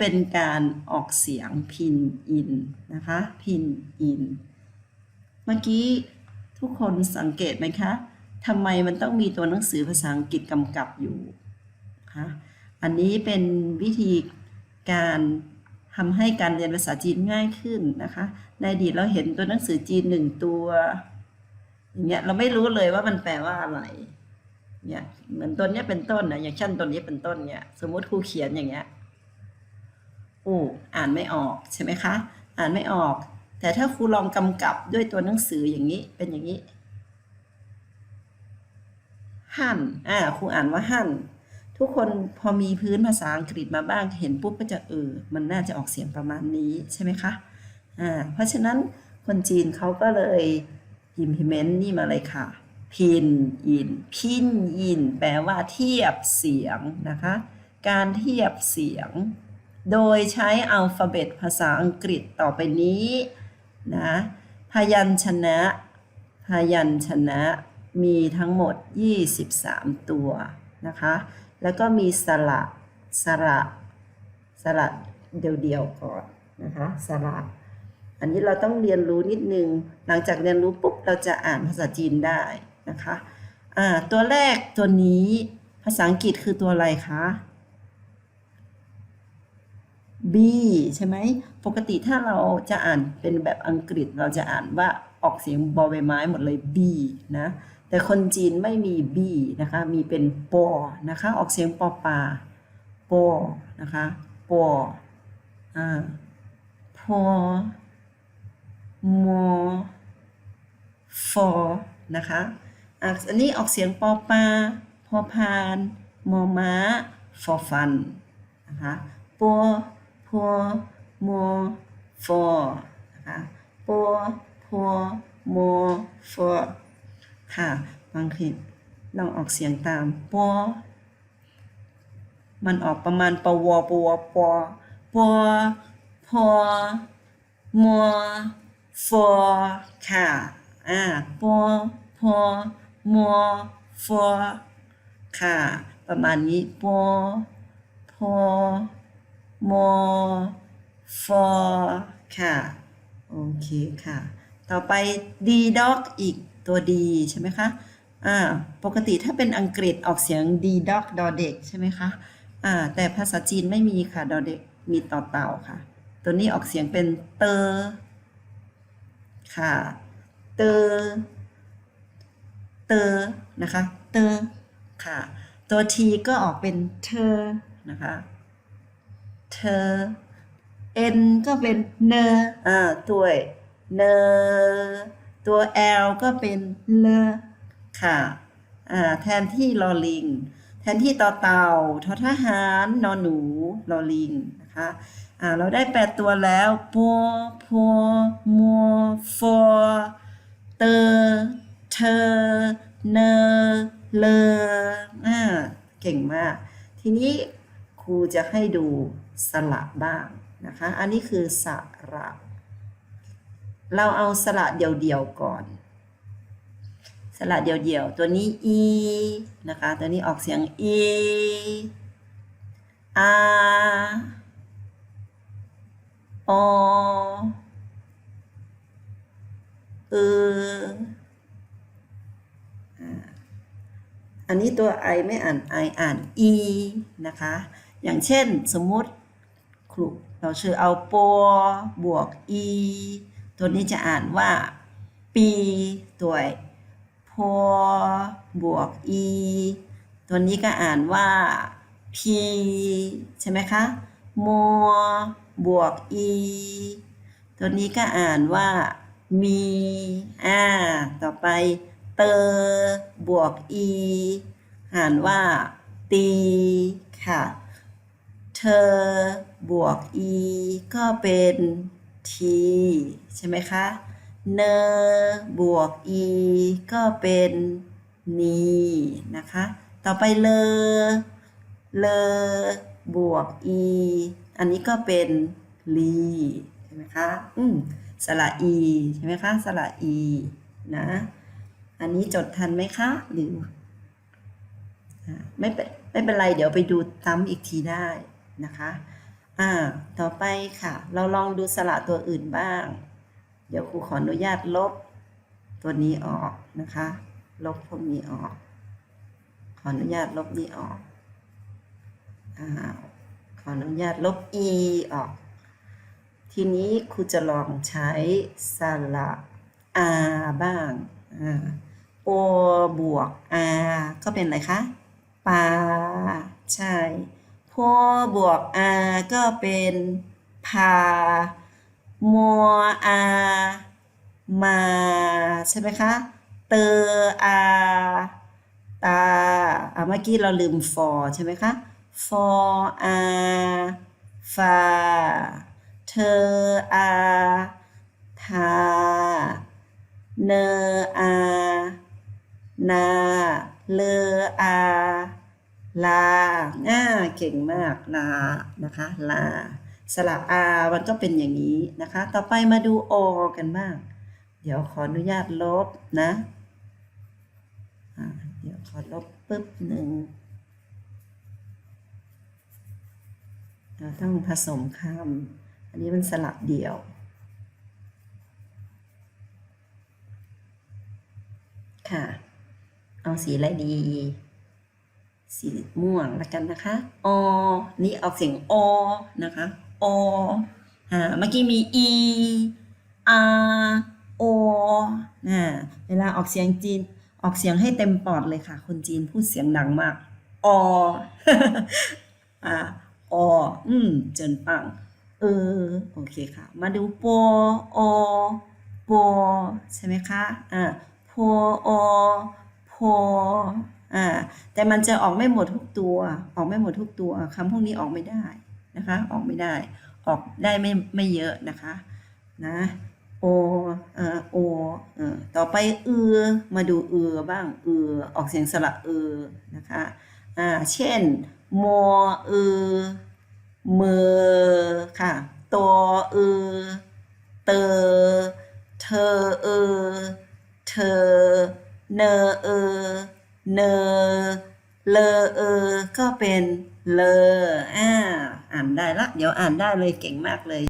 เป็นการออกเสียงพินอินนะคะพินอิน เมื่อกี้ทุกคนสังเกตไหมคะทำไมมันต้องมีตัวหนังสือภาษาอังกฤษกำกับอยู่คะอันนี้เป็นวิธีการทำให้การเรียนภาษาจีนง่ายขึ้นนะคะ ในอดีตเราเห็นตัวหนังสือจีนหนึ่งตัวอย่างเงี้ยเราไม่รู้เลยว่ามันแปลว่าอะไรเนี่ยเหมือนตัวเนี้ยเป็นต้นนะอย่างเช่นตัวนี้เป็นต้นเนี่ยสมมติครูเขียนอย่างเงี้ย อู้อ่านไม่ออกใช่ไหมคะ อ่านไม่ออก แต่ถ้าครูลองกำกับด้วยตัวหนังสืออย่างนี้เป็นอย่างนี้หั่นอ่าครูอ่านว่าหั่นทุกคนพอมีพื้นภาษาอังกฤษมาบ้างเห็นปุ๊บก็จะเออมันน่าจะออกเสียงประมาณนี้ใช่ไหมคะอ่าเพราะฉะนั้นคนจีนเขาก็เลย implement นี่มาเลยค่ะ พินอิน พินอิน แปลว่าเทียบเสียงนะคะ การเทียบเสียง โดยใช้อัลฟาเบตภาษาอังกฤษต่อไปนี้นะพยัญชนะพยัญชนะมีทั้งหมด 23 ตัวนะคะ แล้วก็มีสระสระสระเดียวๆก่อนนะคะสระอันนี้เราต้องเรียนรู้นิดนึง หลังจากเรียนรู้ปุ๊บเราจะอ่านภาษาจีนได้นะคะ อ่า ตัวแรกตัวนี้ภาษาอังกฤษคือตัวอะไรคะ B ใช่ไหม ปกติถ้าเราจะอ่านเป็นแบบอังกฤษเราจะอ่านว่าออกเสียงบอใบไม้หมดเลย B นะ แต่คนจีนไม่มี B นะคะ มีเป็นปอนะคะ ออกเสียงปอปาปอนะคะปออ่าพอมอฟอนะคะอันนี้ออกเสียงปอปาพอพาน มอม้าฟอฟันนะคะปัว พัวมอฟอนะคะปัวพัวมอฟอค่ะ บางทีลองออกเสียงตามปัวมันออกประมาณปวปวปวปัวพอมัวฟอค่ะ อ่าปอพอมัวฟอค่ะ ประมาณนี้ปอพอ มัวฟอค่ะ โอเคค่ะ ต่อไป d dog อีกตัว d ใช่ไหมคะ อ่า ปกติถ้าเป็นอังกฤษออกเสียง d dog ดอเด็กใช่ไหมคะ อ่า แต่ภาษาจีนไม่มีค่ะ ดอเด็ก มีต่อเต่าค่ะ ตัวนี้ออกเสียงเป็นเตอค่ะ เตอเตอนะคะ เตอค่ะ ตัวทีก็ออกเป็นเธอนะคะ เธอเอ็นก็เป็นเนอ่าตัวเนตัว L ก็เป็นเลค่ะอ่าแทนที่ลอลิง แทนที่ต่อเต่าทอทหารนอหนูลอลิงนะคะอ่าเราได้แปดตัวแล้วปัวพัวมัวฟอเตอเธอเนอเลอ่าเก่งมาก ทีนี้ รูจะให้ดูสระบ้างนะคะ อันนี้คือสระ เราเอาสระเดี่ยวๆก่อน สระเดี่ยวๆตัวนี้ e นะคะ ตัวนี้ออกเสียง e r อเออออันนี้ตัว i ไม่อ่าน i อ่าน e นะคะ อย่างเช่นสมมุติครูเราชื่อเอาปอบวก e ตัวนี้จะอ่านว่า ปีตัวพอบวก e ตัวนี้ก็อ่านว่า p ใช่ไหมคะมัวบวก e ตัวนี้ก็อ่านว่ามีอ่าต่อไปเตอบวก e อ่านว่าตีค่ะ เธอบวก e ก็เป็น t ใช่ไหมคะเนบวก e ก็เป็นนีนะคะ ต่อไปเลเลบวก e อันนี้ก็เป็นลีใช่ไหมคะ อืมสระ e ใช่ไหมคะ สระ e นะ อันนี้จดทันไหมคะ หรือ ไม่เป็น ไม่เป็นไร เดี๋ยวไปดูซ้ำอีกทีได้ นะคะอ่าต่อไปค่ะ เราลองดูสระตัวอื่นบ้าง เดี๋ยวครูขออนุญาตลบตัวนี้ออกนะคะ ลบพวกนี้ออก ขออนุญาตลบนี้ออกอ้าวขออนุญาตลบ e ออก ทีนี้ครูจะลองใช้สระ r บ้างอ่าโอบวก r ก็เป็นอะไรคะปาใช่ พอบวก r ก็เป็นพามัว r มาใช่ไหมคะ เตอ r ตาอะเมื่อกี้เราลืม for ใช่ไหมคะ for r ฟาเธอ r ทาเนอ r นาเลอ r ลาง่าเก่งมากลานะคะลาสระ r มันก็เป็นอย่างนี้นะคะ ต่อไปมาดู o กันบ้าง เดี๋ยวขออนุญาตลบนะเดี๋ยวขอลบปึ๊บหนึ่งเราต้องผสมคำอันนี้มันสลับเดี่ยว ค่ะ เอาสีอะไรดี สีม่วงแล้วกันนะคะ อ นี่ออกเสียงอ นะคะ ออ่าเมื่อกี้มี e r o นะเวลาออกเสียงจีน ออกเสียงให้เต็มปอดเลยค่ะ คนจีนพูดเสียงดังมาก ออ่าอ อืม เจินปัง เออ โอเคค่ะ มาดูโปโอโปใช่ไหมคะ อ่าโพโอโพอาแต่มันจะออกไม่หมดทุกตัว ออกไม่หมดทุกตัวคำพวกนี้ออกไม่ได้นะคะ ออกไม่ได้ ออกได้ไม่ไม่เยอะนะคะนะโอเอ่อโอเออต่อไปเอือมาดูเอือบ้างเออออกเสียงสระเออนะคะอ่าเช่นมอเอือมือค่ะตัวเออเตอเธอเออเธอเนอเออ เนเลเออ ก็เป็นเลออ่าอ่านได้ละ เดี๋ยวอ่านได้เลยเก่งมากเลย